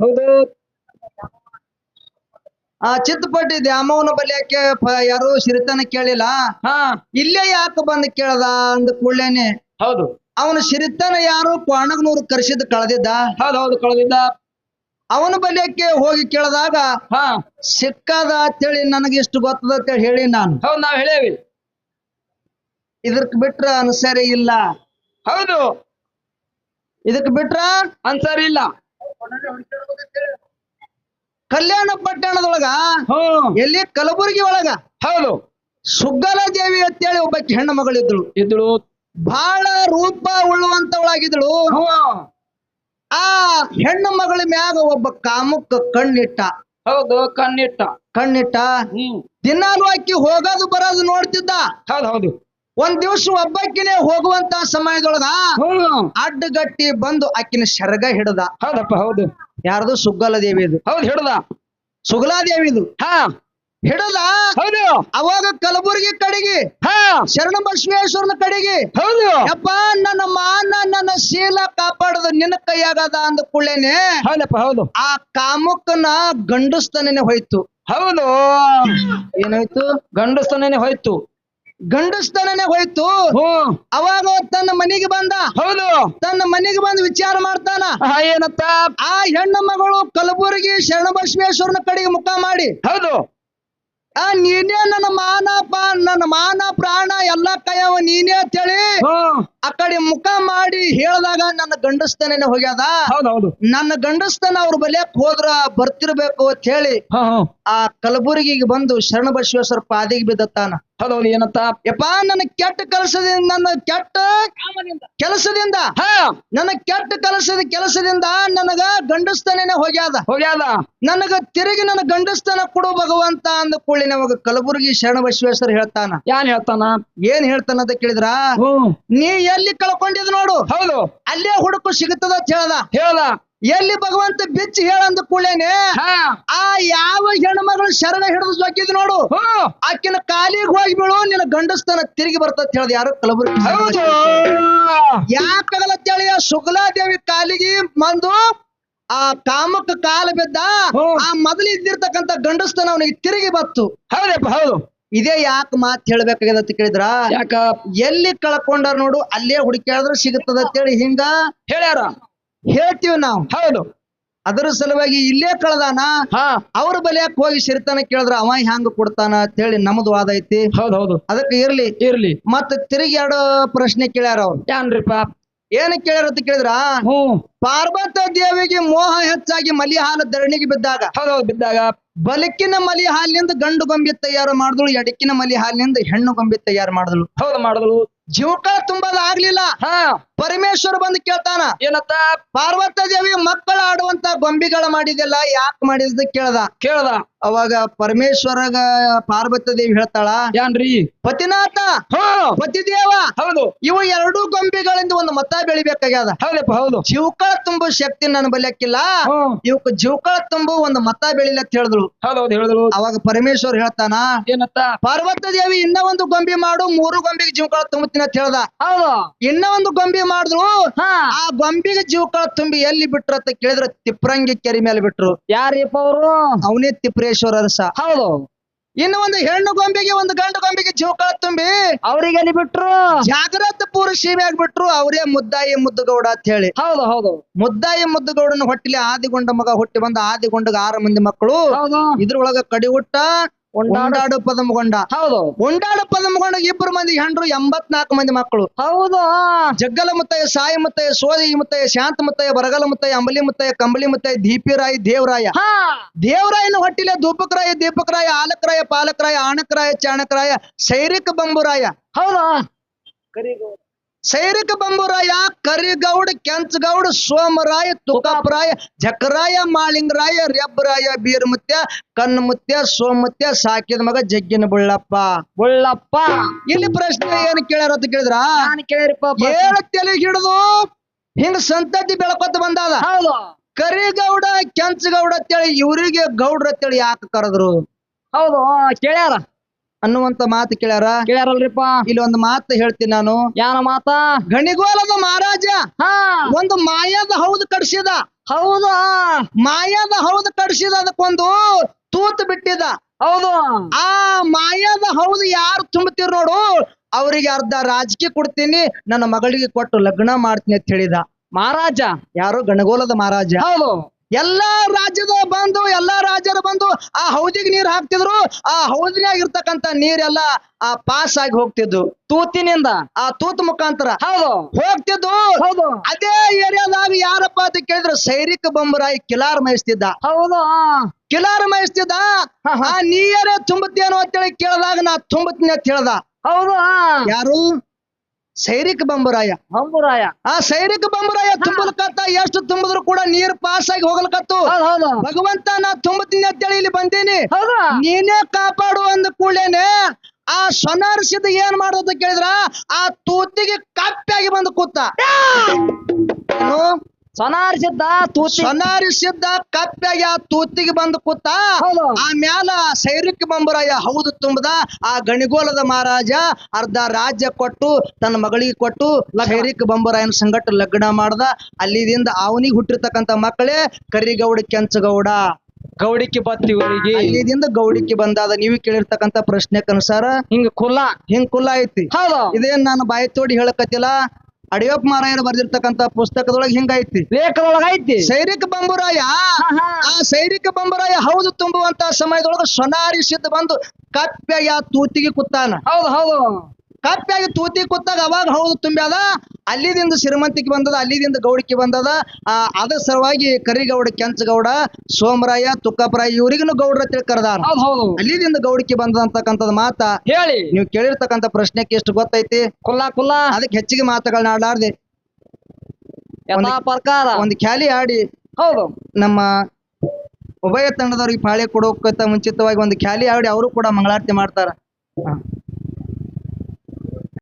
ಹೌದು. ಆ ಚಿತ್ತಪಟ್ಟಿ ದ್ಯಾಮವನ ಬಲಿಯಾಕೆ ಯಾರು ಸಿರಿತನ ಕೇಳಿಲ್ಲ? ಹಾ. ಇಲ್ಲೇ ಯಾಕೆ ಬಂದ್ ಕೇಳದ ಅಂದ ಕೂಡ್ಲೇನೆ? ಹೌದು. ಅವನ ಸಿರಿತನ ಯಾರು ಕ್ವಾಣಗನೂರು ಕರೆಸಿದ್ ಕಳೆದಿದ್ದ? ಹೌದು ಹೌದು ಕಳೆದಿದ್ದ. ಅವನ ಬಲಿಯಕ್ಕೆ ಹೋಗಿ ಕೇಳಿದಾಗ ಹಾ. ಸಿಕ್ಕದ ಅಂತೇಳಿ ನನಗೆ ಇಷ್ಟು ಗೊತ್ತದ ಅಂತೇಳಿ ಹೇಳಿ ನಾನು. ಹೌದು ನಾವ್ ಹೇಳೇವಿ. ಇದಕ್ ಬಿಟ್ರ ಅನುಸರಿ ಇಲ್ಲ. ಹೌದು. ಇದಕ್ ಬಿಟ್ರ ಅನ್ಸರಿ ಇಲ್ಲ. ಕಲ್ಯಾಣ ಪಟ್ಟಣದೊಳಗ ಎಲ್ಲಿ ಕಲಬುರಗಿ ಒಳಗ ಹೌದು. ಸುಗ್ಗಲ ದೇವಿ ಅಂತೇಳಿ ಒಬ್ಬ ಹೆಣ್ಣು ಮಗಳಿದ್ಳು ಇದ್ಳು. ಬಹಳ ರೂಪ ಉಳ್ಳುವಂತವಳಾಗಿದ್ಳು ಆ ಹೆಣ್ಣು ಮಗಳ ಮ್ಯಾಗ ಒಬ್ಬ ಕಾಮುಕ ಕಣ್ಣಿಟ್ಟ. ಹೌದು ಕಣ್ಣಿಟ್ಟ. ಕಣ್ಣಿಟ್ಟ. ದಿನಾಲು ಅಕ್ಕಿ ಹೋಗೋದು ಬರೋದು ನೋಡ್ತಿದ್ದ. ಹೌದು ಹೌದು. ಒಂದ್ ದಿವಸ ಒಬ್ಬಕ್ಕಿನೇ ಹೋಗುವಂತ ಸಮಯದೊಳಗ ಅಡ್ಡಗಟ್ಟಿ ಬಂದು ಆಕಿನ ಶರಗ ಹಿಡದ. ಹೌದಪ್ಪ ಹೌದು. ಯಾರದು? ಸುಗ್ಗಲ ದೇವಿದು ಹೌದು ಹಿಡ್ದ. ಸುಗಲಾದೇವಿದು ಹಾ. ಹಿಡದ? ಹೌದು. ಅವಾಗ ಕಲಬುರಗಿ ಕಡೆಗೆ ಹಾ. ಶರಣ ಬಸವೇಶ್ವರನ ಕಡೆಗೆ ಹೌದು. ಅಪ್ಪ ನನ್ನ ಮಾನ ನನ್ನ ಶೀಲ ಕಾಪಾಡದ ನಿನ್ನ ಕೈಯಾಗದ ಅಂದ ಕುಳ್ಳೇನೆ ಹೌದಪ್ಪ ಹೌದು. ಆ ಕಾಮಕ್ಕನ ಗಂಡಸ್ತನೇ ಹೋಯ್ತು. ಹೌದು. ಏನಾಯ್ತು? ಗಂಡಸ್ತನೇ ಹೋಯ್ತು. ಗಂಡಸ್ತನೇ ಹೋಯ್ತು. ಅವಾಗ ತನ್ನ ಮನೆಗೆ ಬಂದ. ಹೌದು. ತನ್ನ ಮನೆಗೆ ಬಂದು ವಿಚಾರ ಮಾಡ್ತಾನ. ಏನತ್ತ ಆ ಹೆಣ್ಣು ಮಗಳು ಕಲಬುರಗಿ ಶರಣ ಬಸವೇಶ್ವರನ ಕಡೆಗೆ ಮುಖ ಮಾಡಿ. ಹೌದು. ಆ ನೀನೇ ನನ್ನ ಮಾನ ಪಾ ನನ್ನ ಮಾನ ಪ್ರಾಣ ಎಲ್ಲಾ ಕೈಯವ ನೀನೇ ಅಂತೇಳಿ ಆ ಕಡೆ ಮುಖ ಮಾಡಿ ಹೇಳಿದಾಗ ನನ್ನ ಗಂಡಸ್ತನೇ ಹೋಗ್ಯದ. ಹೌದು ಹೌದು. ನನ್ನ ಗಂಡಸ್ತನ ಅವ್ರ ಬಲಿಯಕ್ ಹೋದ್ರ ಬರ್ತಿರ್ಬೇಕು ಅಂತ ಹೇಳಿ ಆ ಕಲಬುರಗಿಗೆ ಬಂದು ಶರಣ ಬಸವೇಶ್ವರ ಪಾದಿಗೆ ಬಿದ್ದತ್ತಾನ. ಹೌದು ಏನಂತ? ಯಪ್ಪ ನನ್ನ ಕೆಟ್ಟ ಕೆಲಸದಿಂದ ನನ್ನ ಕೆಟ್ಟ ಕೆಲಸದಿಂದ ಹಾ ನನ್ನ ಕೆಟ್ಟ ಕೆಲಸದ ಕೆಲಸದಿಂದ ನನಗ ಗಂಡಸ್ತನೇನೆ ಹೋಗ್ಯಾದ. ಹೋಗ್ಯಾದ. ನನಗ ತಿರುಗಿ ನನ್ನ ಗಂಡಸ್ತನ ಕೊಡು ಭಗವಂತ ಅಂದ ಕೂಡಲಿನ ನಮಗ ಕಲಬುರಗಿ ಶರಣ ಬಸವೇಶ್ವರ ಹೇಳ್ತಾನ. ಯಾನ್ ಹೇಳ್ತಾನ? ಏನ್ ಹೇಳ್ತಾನ ಅಂತ ಕೇಳಿದ್ರ? ನೀ ಎಲ್ಲಿ ಕಳ್ಕೊಂಡಿದ್ ನೋಡು? ಹೌದು. ಅಲ್ಲೇ ಹುಡುಕು ಸಿಗುತ್ತದ ಅಂತ ಹೇಳ್ದ. ಹೇಳ್ದ. ಎಲ್ಲಿ ಭಗವಂತ ಬಿಚ್ಚಿ ಹೇಳಂದ ಕೂಳೇನೆ ಆ ಯಾವ ಹೆಣ್ಮಗಳು ಶರಣ ಹಿಡಿದು ಜೊಕ್ಕಿದ್ ನೋಡು. ಆಕಿನ ಕಾಲಿಗೆ ಹೋಗಿ ಬೀಳು ನಿನ್ನ ಗಂಡಸ್ತನ ತಿರುಗಿ ಬರ್ತತ್ ಹೇಳ್ದ ಯಾರು ಕಲಬುರಗಿ ಯಾಕಲ್ಲ ಯಾಕಾಗಲ್ಲ ಅಂತೇಳಿ ಆ ಸುಗಲಾದೇವಿ ಕಾಲಿಗೆ ಬಂದು ಆ ಕಾಮಕ್ಕ ಕಾಲ ಬಿದ್ದ. ಆ ಮೊದಲು ಇದ್ದಿರ್ತಕ್ಕಂತ ಗಂಡಸ್ತನ ಅವನಿಗೆ ತಿರುಗಿ ಬತ್ತು. ಹೌದಪ್ಪ ಹೌದು. ಇದೇ ಯಾಕೆ ಮಾತು ಹೇಳ್ಬೇಕಾಗ್ಯದ ಅಂತ ಕೇಳಿದ್ರ? ಯಾಕ? ಎಲ್ಲಿ ಕಳ್ಕೊಂಡಾರ ನೋಡು ಅಲ್ಲೇ ಹುಡುಕ್ಯಾಡಿದ್ರೆ ಸಿಗುತ್ತದ ಅಂತೇಳಿ ಹಿಂಗ. ಹೇಳ್ಯಾರ. ಹೇಳ್ತೀವಿ ನಾವು. ಹೌದು. ಅದರ ಸಲುವಾಗಿ ಇಲ್ಲೇ ಕಳ್ದಾನ ಹಾ. ಅವ್ರ ಬಲಿಯಾಕ ಹೋಗಿ ಸಿರಿತಾನ ಕೇಳಿದ್ರ ಅವ ಹ್ಯಾಂಗ ಕೊಡ್ತಾನ ಅಂತ ಹೇಳಿ ನಮ್ದು ವಾದ ಐತಿ. ಹೌದು ಹೌದು. ಅದಕ್ಕೆ ಇರ್ಲಿ. ಇರ್ಲಿ. ಮತ್ತ ತಿರುಗಿ ಎರಡು ಪ್ರಶ್ನೆ ಕೇಳ್ಯಾರ ಅವ್ರು. ಯಾನ್ರಿಪ್ಪ? ಏನ್ ಕೇಳ್ಯಾರ ಅಂತ ಕೇಳಿದ್ರ? ಹ್ಮ್ ಪಾರ್ವತ ದೇವಿಗೆ ಮೋಹ ಹೆಚ್ಚಾಗಿ ಮಲಿಹಾಲ ಧರಣಿಗೆ ಬಿದ್ದಾಗ ಹೌದೌದು ಹೌದು ಬಿದ್ದಾಗ. ಬಲಕಿನ ಮಲಿ ಹಾಲಿನಿಂದ ಗಂಡು ಗೊಂಬೆ ತಯಾರು ಮಾಡಿದಳು ಎಡಕಿನ ಮಲಿ ಹಾಲಿನಿಂದ ಹೆಣ್ಣು ಗೊಂಬೆ ತಯಾರು ಮಾಡಿದಳು. ಹೌದು ಮಾಡಿದ್ರು ಜೀವಕ ತುಂಬದ ಆಗ್ಲಿಲ್ಲ ಹಾ. ಪರಮೇಶ್ವರ ಬಂದು ಕೇಳ್ತಾನ ಏನತ್ತ? ಪಾರ್ವತ ದೇವಿ ಮಕ್ಕಳ ಆಡುವಂತ ಗೊಂಬಿಗಳ ಮಾಡಿದೆಲ್ಲ ಯಾಕೆ ಮಾಡಿದ ಕೇಳ್ದ. ಕೇಳ್ದ. ಅವಾಗ ಪರಮೇಶ್ವರಗ ಪಾರ್ವತ ದೇವಿ ಹೇಳ್ತಾಳ ಯಾನ್ರಿ ಪತಿನಾಥ ಹ. ಪತಿದೇವ ಹೌದು. ಇವು ಎರಡು ಗೊಂಬಿಗಳಿಂದ ಒಂದು ಮತ ಬೆಳಿಬೇಕಾಗ್ಯದ. ಹೌದಪ್ಪ ಹೌದು. ಜೀವಕಳ ತುಂಬ ಶಕ್ತಿ ನನ್ನ ಬಲಿಯಕ್ಕಿಲ್ಲ ಇವಕ್ ಜೀವಕಳ ತುಂಬು ಒಂದು ಮತ ಬೆಳಿಲ್ಲ ಅಂತ ಹೇಳಿದ್ರು. ಹೌದು ಹೌದು ಹೇಳಿದ್ರು. ಅವಾಗ ಪರಮೇಶ್ವರ್ ಹೇಳ್ತಾನ ಏನತ್ತ? ಪಾರ್ವತ ದೇವಿ ಇನ್ನ ಒಂದು ಗೊಂಬಿ ಮಾಡು ಮೂರು ಗೊಂಬಿಗೆ ಜೀವಕಳ ತುಂಬುತ್ತೀನಿ ಅಂತ ಹೇಳ್ದ. ಹೌದು. ಇನ್ನ ಒಂದು ಗೊಂಬೆ ಮಾಡಿದ್ರು. ಹಾ. ಆ ಗೊಂಬಿಗೆ ಜೀವಕಳ ತುಂಬಿ ಎಲ್ಲಿ ಬಿಟ್ರು ಅಂತ ಕೇಳಿದ್ರೆ ತಿಪ್ರಂಗಿ ಕೆರೆ ಮೇಲೆ ಬಿಟ್ರು. ಯಾರಿಪ್ಪ ಅವರು? ಅವನೇ ತಿಪ್ರೇಶ್ವರ ಅರಸ. ಹೌದು. ಇನ್ನು ಒಂದು ಹೆಣ್ಣು ಗೊಂಬೆಗೆ ಒಂದು ಗಂಡು ಗೊಂಬೆಗೆ ಜೀವಕಳ ತುಂಬಿ ಅವ್ರಿಗೆ ಎಲ್ಲಿ ಬಿಟ್ರು? ಜಾಗ್ರತ ಪೂರ್ವ ಸೀಮೆ ಆಗ್ಬಿಟ್ರು ಅವರೇ ಮುದ್ದಾಯಿ ಮುದ್ದುಗೌಡ ಅಂತ ಹೇಳಿ. ಹೌದು ಹೌದು. ಮುದ್ದಾಯಿ ಮುದ್ದುಗೌಡನ ಹೊಟ್ಟಿಲಿ ಆದಿಗೊಂಡ ಮಗ ಹುಟ್ಟಿ ಬಂದ ಆದಿಗೊಂಡಗ ಆರು ಮಂದಿ ಮಕ್ಕಳು. ಹೌದು. ಕಡಿ ಕಡಿಹುಟ್ಟ ಉಂಡಾಡು ಪದಮಗೊಂಡ. ಹೌದು. ಉಂಡಾಡು ಪದಮಗೊಂಡ ಇಬ್ಬರು ಮಂದಿ ಹೆಂಡ್ರು ಎಂಬತ್ನಾಲ್ಕು ಮಂದಿ ಮಕ್ಕಳು. ಹೌದು? ಜಗ್ಗಲ ಮುತ್ತಯ್ಯ ಸಾಯಿ ಮುತ್ತಯ್ಯ ಸೋದಿ ಮುತ್ತಯ್ಯ ಶಾಂತ ಮುತ್ತಯ್ಯ ಬರಗಲ ಮುತ್ತಯ್ಯ ಅಂಬಲಿ ಮುತ್ತಯ್ಯ ಕಂಬಳಿ ಮುತ್ತಯ್ಯ ದೀಪಿರಾಯಿ ದೇವರಾಯ. ಹಾ. ದೇವರಾಯನ ಹೊಟ್ಟಿಲೆ ದೂಪಕರಾಯ ದೀಪಕರಾಯ ಆಲಕರಾಯ ಪಾಲಕರಾಯ ಆಣಕರಾಯ ಚಾಣಕರಾಯ ಸೈರಿಕ ಬಂಬುರಾಯ. ಹೌದಾ? ಸೈರಿಕ ಬಂಬುರಾಯ ಕರಿಗೌಡ ಕೆಂಚಗೌಡ ಸೋಮರಾಯ ತುಕಾಪರಾಯ ಜಕರಾಯ ಮಾಲಿಂಗರಾಯ ರೆಬ್ಬರಾಯ ಬೀರಮುತ್ಯ ಕಣ್ಣಮುತ್ಯ ಸೋಮುತ್ಯ ಸಾಕಿದ ಮಗ ಜಗ್ಗಿನ ಬುಳ್ಳಪ್ಪ. ಬುಳ್ಳಪ್ಪ. ಇಲ್ಲಿ ಪ್ರಶ್ನೆ ಏನ್ ಕೇಳ್ಯಾರ ಅಂತ ಕೇಳಿದ್ರ? ಏಳ ತಲೆ ಹಿಡಿದು ಹಿಂಗ ಸಂತತಿ ಬೆಳಕೊತ ಬಂದಾದ? ಹೌದು. ಕರಿಗೌಡ ಕೆಂಚಗೌಡ ಅಂತೇಳಿ ಇವರಿಗೆ ಗೌಡ್ರ ಅಂತೇಳಿ ಯಾಕೆ ಕರೆದ್ರು? ಹೌದು ಕೇಳ್ಯಾರ. ಅನ್ನುವಂತ ಮಾತು ಕೇಳ್ಯಾರ? ಕೇಳ್ಯಾರಲ್ರಿಪ್ಪ. ಇಲ್ಲಿ ಒಂದು ಮಾತು ಹೇಳ್ತೀನಿ ನಾನು. ಯಾರ ಮಾತ? ಗಣಿಗೋಲದ ಮಹಾರಾಜ ಹಾ. ಒಂದು ಮಾಯದ ಹೌದು ಕಡ್ಸಿದ. ಹೌದು? ಮಾಯದ ಹೌದು ಕಡ್ಸಿದ ಅದಕ್ಕೊಂದು ತೂತು ಬಿಟ್ಟಿದ. ಹೌದು. ಆ ಮಾಯದ ಹೌದು ಯಾರು ತುಂಬತಿರ್ ನೋಡು. ಅವರಿಗೆ ಅರ್ಧ ರಾಜಕೀಯ ಕೊಡ್ತೀನಿ ನನ್ನ ಮಗಳಿಗೆ ಕೊಟ್ಟು ಲಗ್ನ ಮಾಡ್ತೀನಿ ಅಂತ ಹೇಳಿದ. ಮಹಾರಾಜ. ಯಾರು ಗಣಗೋಲದ ಮಹಾರಾಜ. ಹೌದು. ಎಲ್ಲಾ ರಾಜ್ಯದ ಬಂದು ಎಲ್ಲಾ ರಾಜ್ಯದ ಬಂದು ಆ ಹೌದಿಗೆ ನೀರು ಹಾಕ್ತಿದ್ರು. ಆ ಹೌದಿನಾಗ ಇರ್ತಕ್ಕಂತ ನೀರೆಲ್ಲ ಆ ಪಾಸ್ ಆಗಿ ಹೋಗ್ತಿದ್ದು ತೂತಿನಿಂದ ಆ ತೂತ್ ಮುಖಾಂತರ. ಹೌದು. ಹೋಗ್ತಿದ್ದು ಹೌದು. ಅದೇ ಏರಿಯಾದಾಗ ಯಾರಪ್ಪ ಅಂತ ಕೇಳಿದ್ರು ಸೈರಿಕ ಬೊಂಬರಾಯಿ ಕಿಲಾರ್ ಮೇಯಿಸ್ತಿದ್ದ. ಹೌದು ಕಿಲಾರ್. ಆ ನೀರೇ ತುಂಬುತ್ತೇನೋ ಅಂತೇಳಿ ಕೇಳಿದಾಗ ನಾ ತುಂಬುತ್ತೀನಿ ಅಂತ ಹೇಳ್ದ. ಹೌದು ಯಾರು? ಸೈರಿಕ ಬಂಬರಾಯ. ಬಂಬರಾಯ. ಆ ಸೈರಿಕ ಬಂಬರಾಯ ತುಂಬಲ್ಕತ್ತ ಎಷ್ಟು ತುಂಬಿದ್ರು ಕೂಡ ನೀರ್ ಪಾಸ್ ಆಗಿ ಹೋಗಲ್ಕತ್ತು. ಹೌದು ಭಗವಂತ ನಾ ತುಂಬತೀನಿ ಅಂತೇಳಿ ಇಲ್ಲಿ ಬಂದೀನಿ. ಹೌದು? ನೀನೇ ಕಾಪಾಡು ಅಂದ ಕೂಡಲೇನೆ ಆ ಸೊನಾರಿಸಿದ ಏನ್ ಮಾಡೋದು ಕೇಳಿದ್ರ? ಆ ತೂತಿಗೆ ಕಪ್ಪಾಗಿ ಬಂದು ಕೂತ. ಏನು? ಸೊನಾರಿಸಿದ್ದ ತೂತಿ ಸನಾರಿಸಿದ್ದ ಕಪ್ಪೆಯ ಆ ತೂತಿಗೆ ಬಂದು ಕೂತ ಹೌದು. ಆ ಮ್ಯಾಲ ಸೈರಿಕ ಬಂಬರಾಯ ಹೌದು ತುಂಬದ ಆ ಗಣಿಗೋಲದ ಮಹಾರಾಜ ಅರ್ಧ ರಾಜ್ಯ ಕೊಟ್ಟು ತನ್ನ ಮಗಳಿಗೆ ಕೊಟ್ಟು ಸೈರಿಕ್ ಬಂಬರಾಯನ ಸಂಗಟ ಲಗ್ನ ಮಾಡ್ದ. ಅಲ್ಲಿದಿಂದ ಅವನಿಗೆ ಹುಟ್ಟಿರ್ತಕ್ಕಂತ ಮಕ್ಕಳೇ ಕರಿಗೌಡ ಕೆಂಚಗೌಡ. ಗೌಡಿಕೆ ಬತ್ತಿ ಊರಿಗೆ ಅಲ್ಲಿದಿಂದ ಗೌಡಿಕೆ ಬಂದಾದ ನೀವು ಕೇಳಿರ್ತಕ್ಕಂತ ಪ್ರಶ್ನೆಕ್ ಅನುಸಾರ ಹಿಂಗ ಕುಲ್ಲ ಹಿಂಗ್ ಕುಲ್ಲ ಐತಿ. ಹೌದು. ಇದೇನ್ ನಾನು ಬಾಯಿ ತೋಡಿ ಹೇಳಕತ್ತಿಲ್ಲ? ಅಡಿಯಪ್ಪ ಮಾರಾಯರು ಬರ್ದಿರ್ತಕ್ಕಂತ ಪುಸ್ತಕದೊಳಗೆ ಹಿಂಗೈತಿ. ಲೇಖದೊಳಗ ಐತಿ ಸೈರಿಕ ಬಂಬುರಾಯ. ಆ ಸೈರಿಕ ಬಂಬುರಾಯ ಹೌದು ತುಂಬುವಂತ ಸಮಯದೊಳಗ ಸೊನಾರಿಸಿದ್ದು ಬಂದು ಕಪ್ಪೆಯ ತೂತಿಗೆ ಕುತ್ತಾನ. ಹೌದು ಹೌದು. ಕಪ್ಪಾಗಿ ತೂತಿ ಕೂತಾಗ ಅವಾಗ ಹೌದು ತುಂಬ್ಯಾದ? ಅಲ್ಲಿದಿಂದ ಸಿರಿಮಂತಿಗೆ ಬಂದದ ಅಲ್ಲಿದಿಂದ ಗೌಡಕ್ಕೆ ಬಂದದ. ಆ ಅದ ಸಲುವಾಗಿ ಕರಿಗೌಡ ಕೆಂಚಗೌಡ ಸೋಮರಾಯ ತುಕ್ಕಪರಾಯ ಇವರಿಗೂ ಗೌಡ್ರ ತಿಳ್ಕರದಾರ ಅಲ್ಲಿದಿಂದ ಗೌಡಕ್ಕೆ ಬಂದದ ಮಾತ ಹೇಳಿ. ನೀವು ಕೇಳಿರ್ತಕ್ಕಂಥ ಪ್ರಶ್ನೆಗೆ ಎಷ್ಟು ಗೊತ್ತೈತಿ? ಕುಲ್ಲಾ ಕುಲ್ಲಾ. ಅದಕ್ಕೆ ಹೆಚ್ಚಿಗೆ ಮಾತುಗಳನ್ನ ಆಡಲಾರ್ದೆ. ಪ್ರಕಾರ. ಒಂದು ಖ್ಯಾಲಿ ಆಡಿ ಹೌದು. ನಮ್ಮ ಉಭಯ ತಂಡದವ್ರಿಗೆ ಪಾಳೆ ಕೊಡೋಕ್ಕಿಂತ ಮುಂಚಿತವಾಗಿ ಒಂದು ಖ್ಯಾಲಿ ಆಡಿ ಅವರು ಕೂಡ ಮಂಗಳಾರತಿ ಮಾಡ್ತಾರ.